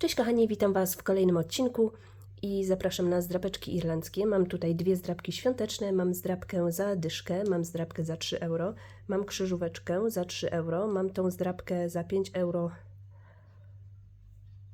Cześć kochani, witam Was w kolejnym odcinku i zapraszam na zdrapeczki irlandzkie. Mam tutaj dwie zdrapki świąteczne, mam zdrapkę za dyszkę, mam zdrapkę za 3 euro, mam krzyżóweczkę za 3 euro, mam tą zdrapkę za 5 euro,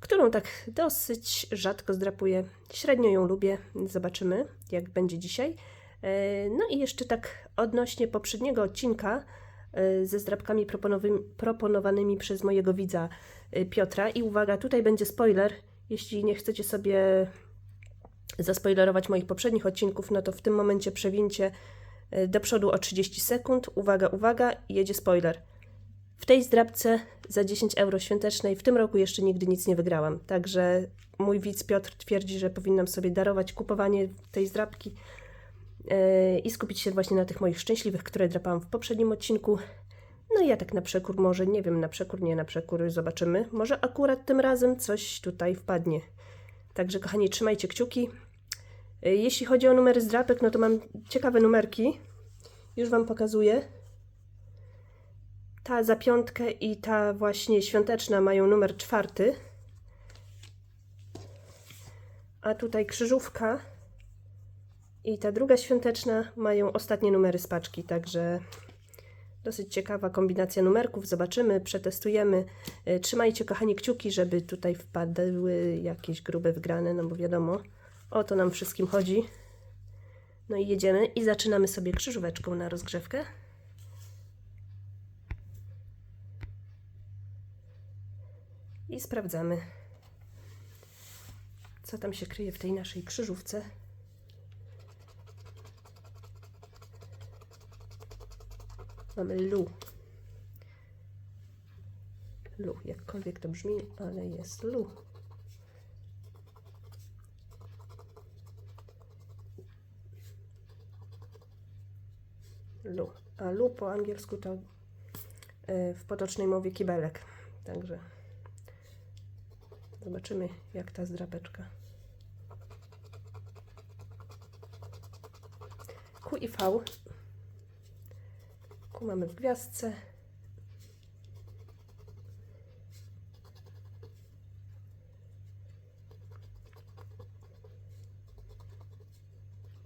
którą tak dosyć rzadko zdrapuję. Średnio ją lubię, zobaczymy jak będzie dzisiaj. E, No i jeszcze tak odnośnie poprzedniego odcinka e, ze zdrapkami proponowanymi przez mojego widza Piotra. I uwaga, tutaj będzie spoiler. Jeśli nie chcecie sobie zaspoilerować moich poprzednich odcinków, no to w tym momencie przewincie y, do przodu o 30 sekund. Uwaga, uwaga, jedzie spoiler. W tej zdrabce za 10 euro świątecznej w tym roku jeszcze nigdy nic nie wygrałam. Także mój widz Piotr twierdzi, że powinnam sobie darować kupowanie tej zdrabki yy, i skupić się właśnie na tych moich szczęśliwych, które drapałam w poprzednim odcinku. No ja tak na przekór może, nie wiem, na przekór, nie na przekór, zobaczymy. Może akurat tym razem coś tutaj wpadnie. Także kochani, trzymajcie kciuki. Y, Jeśli chodzi o numery zdrapek, no to mam ciekawe numerki. Już Wam pokazuję. Ta za piątkę i ta właśnie świąteczna mają numer czwarty. A tutaj krzyżówka i ta druga świąteczna mają ostatnie numery z paczki, także Dosyć ciekawa kombinacja numerków. Zobaczymy, przetestujemy. E, Trzymajcie, kochani, kciuki, żeby tutaj wpadły jakieś grube wgrane, no bo wiadomo, o to nam wszystkim chodzi. No i jedziemy i zaczynamy sobie krzyżóweczką na rozgrzewkę. I sprawdzamy, co tam się kryje w tej naszej krzyżówce. Mamy lu. Lu, jakkolwiek to brzmi, ale jest lu. Lu. A lu po angielsku to y, w potocznej mowie kibelek. Także zobaczymy, jak ta zdrapeczka. Q i V Q mamy w gwiazdce.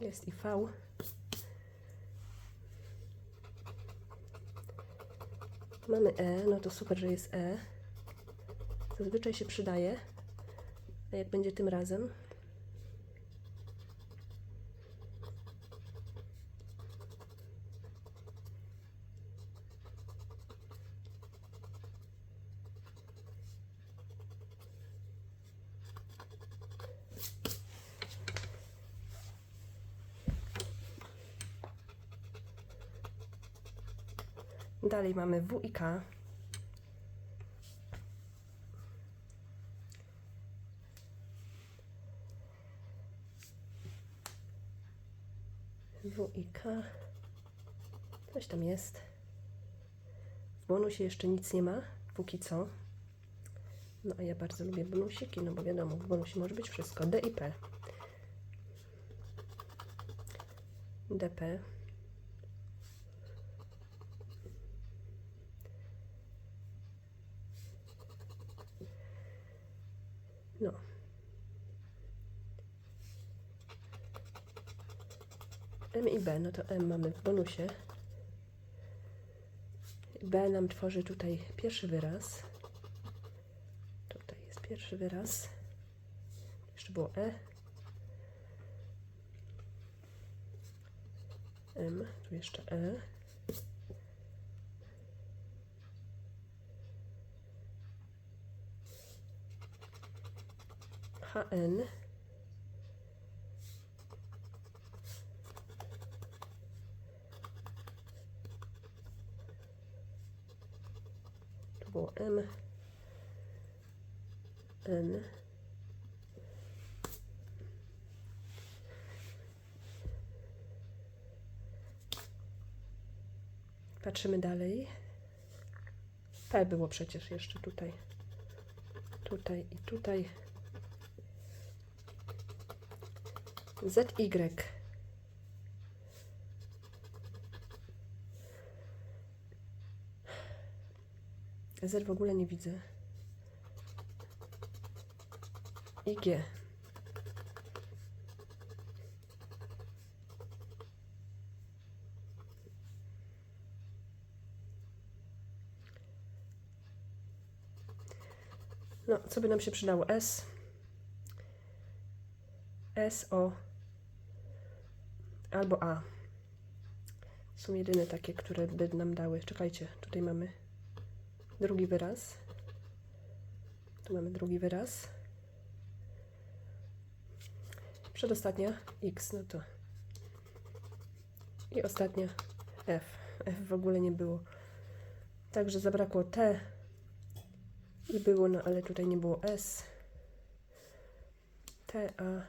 Jest i V. Mamy E, no to super, że jest E. Zazwyczaj się przydaje. A jak będzie tym razem? Dalej mamy W i K. W i K. Coś tam jest. W bonusie jeszcze nic nie ma, póki co. No a ja bardzo lubię bonusiki, no bo wiadomo, w bonusie może być wszystko. D i P. DP. No. M i B, no to M mamy w bonusie. B nam tworzy tutaj pierwszy wyraz. Tutaj jest pierwszy wyraz. Jeszcze było E. M, tu jeszcze E. HN. Było M. N. Patrzymy dalej. P było przecież jeszcze tutaj. Tutaj i tutaj. ZY. Z w ogóle nie widzę. i G. No, co by nam się przydało? S. S, O. Albo A. Są jedyne takie, które by nam dały. Czekajcie, tutaj mamy drugi wyraz. Tu mamy drugi wyraz. Przedostatnia X, no to. I ostatnia F. F w ogóle nie było. Także zabrakło T i było, no ale tutaj nie było S. T, A.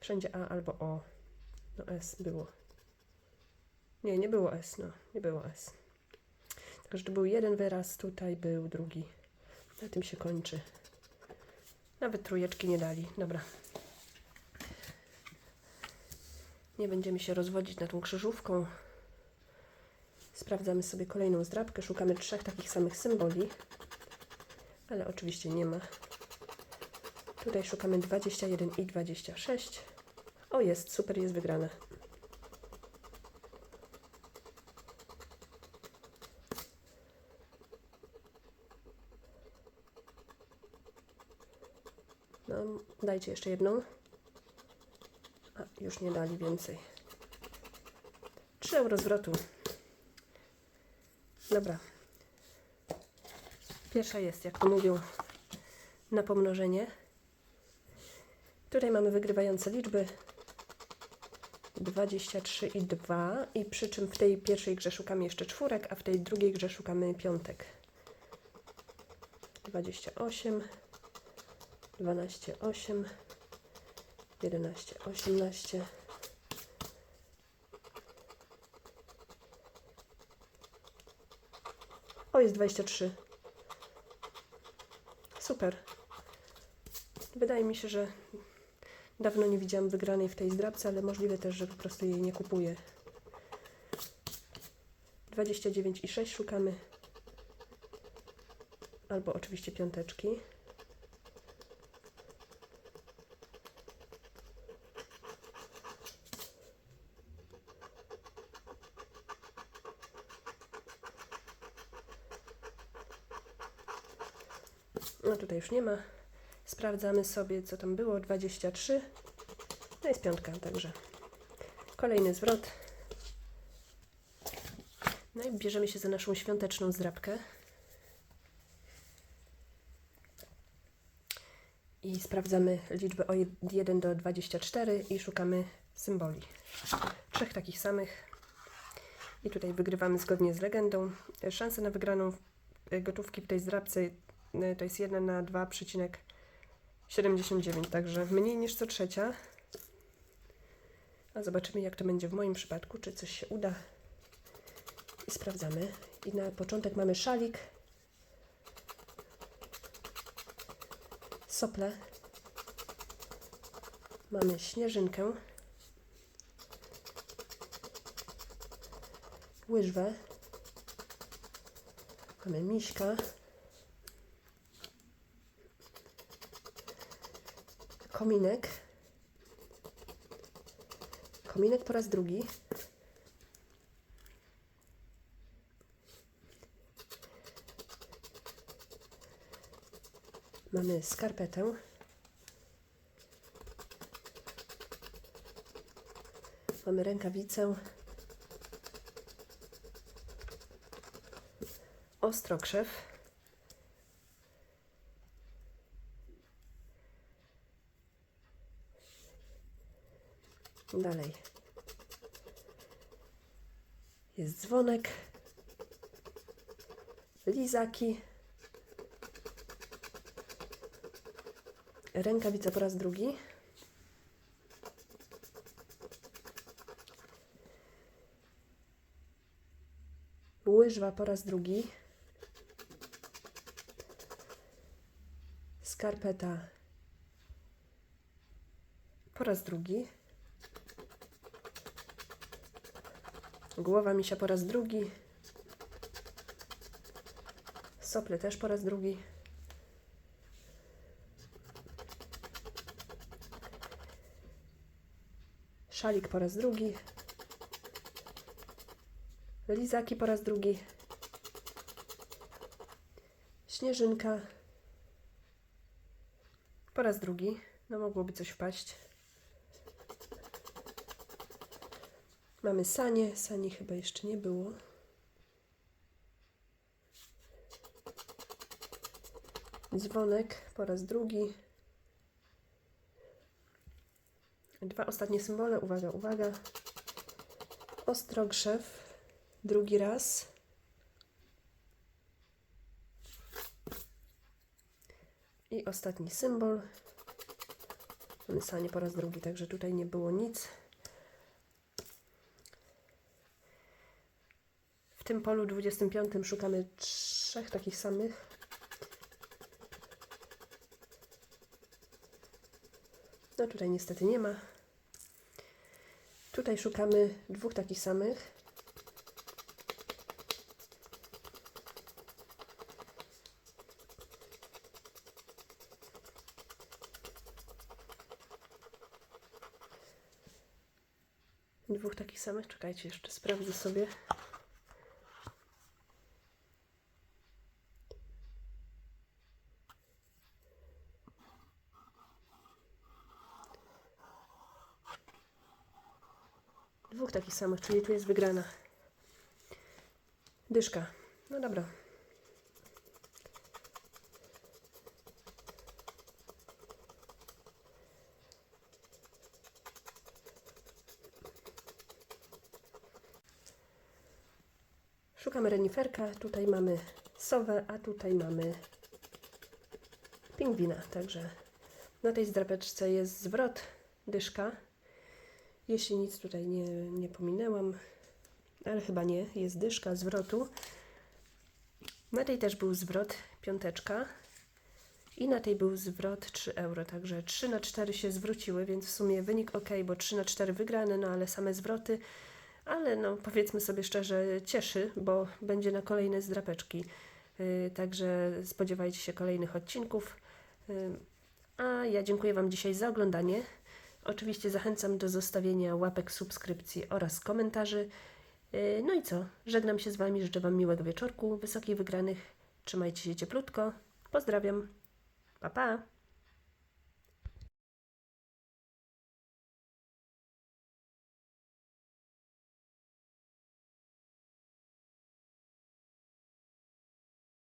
Wszędzie A albo O. No S było. Nie, nie było S, no. Nie było S. Także to był jeden wyraz, tutaj był drugi. Na tym się kończy. Nawet trójeczki nie dali. Dobra. Nie będziemy się rozwodzić nad tą krzyżówką. Sprawdzamy sobie kolejną zdrabkę. Szukamy trzech takich samych symboli. Ale oczywiście nie ma. Tutaj szukamy 21 i 26. O, jest, super, jest wygrana. Dajcie jeszcze jedną. A, już nie dali więcej. 3 euro zwrotu. Dobra. Pierwsza jest, jak to mówią, na pomnożenie. Tutaj mamy wygrywające liczby 23 i 2 i przy czym w tej pierwszej grze szukamy jeszcze czwórek, a w tej drugiej grze szukamy piątek. 28 12, 8, 11, 18. O, jest 23. Super. Wydaje mi się, że dawno nie widziałam wygranej w tej zdrabce, ale możliwe też, że po prostu jej nie kupuję. 29 i 6 szukamy. Albo oczywiście piąteczki. No tutaj już nie ma. Sprawdzamy sobie, co tam było. 23. No jest piątka, także kolejny zwrot. No i bierzemy się za naszą świąteczną zdrabkę. I sprawdzamy liczbę od 1 do 24 i szukamy symboli. Trzech takich samych. I tutaj wygrywamy zgodnie z legendą. Szanse na wygraną gotówki w tej zdrabce to jest 1 na 2,79, także mniej niż co trzecia. A zobaczymy, jak to będzie w moim przypadku, czy coś się uda. I sprawdzamy. I na początek mamy szalik, sople, mamy śnieżynkę, łyżwę, mamy miśka, kominek, kominek po raz drugi, mamy skarpetę, mamy rękawicę, ostrokrzew, Dalej. Jest dzwonek. Lizaki. Rękawica po raz drugi. Łyżwa po raz drugi. Skarpeta po raz drugi. Głowa mi się po raz drugi. Sople też po raz drugi. Szalik po raz drugi. Lizaki po raz drugi. Śnieżynka po raz drugi. No mogłoby coś wpaść. Mamy sanie. Sani chyba jeszcze nie było. Dzwonek po raz drugi. Dwa ostatnie symbole. Uwaga, uwaga. Ostrogrzew. Drugi raz. I ostatni symbol. Mamy sanie po raz drugi, także tutaj nie było nic. Tym polu 25 szukamy trzech takich samych. No tutaj niestety nie ma. Tutaj szukamy dwóch takich samych. Dwóch takich samych. Czekajcie, jeszcze sprawdzę sobie. Dwóch takich samych, czyli tu jest wygrana. Dyszka. No dobra. Szukamy reniferka. Tutaj mamy sowę, a tutaj mamy pingwina. Także na tej zdrapeczce jest zwrot, dyszka. Jeśli nic tutaj nie, nie pominęłam, ale chyba nie, jest dyszka zwrotu. Na tej też był zwrot, piąteczka. I na tej był zwrot 3 euro, także 3 na 4 się zwróciły, więc w sumie wynik ok, bo 3 na 4 wygrane, no ale same zwroty, ale no powiedzmy sobie szczerze, cieszy, bo będzie na kolejne zdrapeczki. Yy, także spodziewajcie się kolejnych odcinków. Yy, a ja dziękuję Wam dzisiaj za oglądanie. Oczywiście zachęcam do zostawienia łapek, subskrypcji oraz komentarzy. Yy, No i co? Żegnam się z Wami, życzę Wam miłego wieczorku, wysokich wygranych. Trzymajcie się cieplutko. Pozdrawiam. Pa, pa.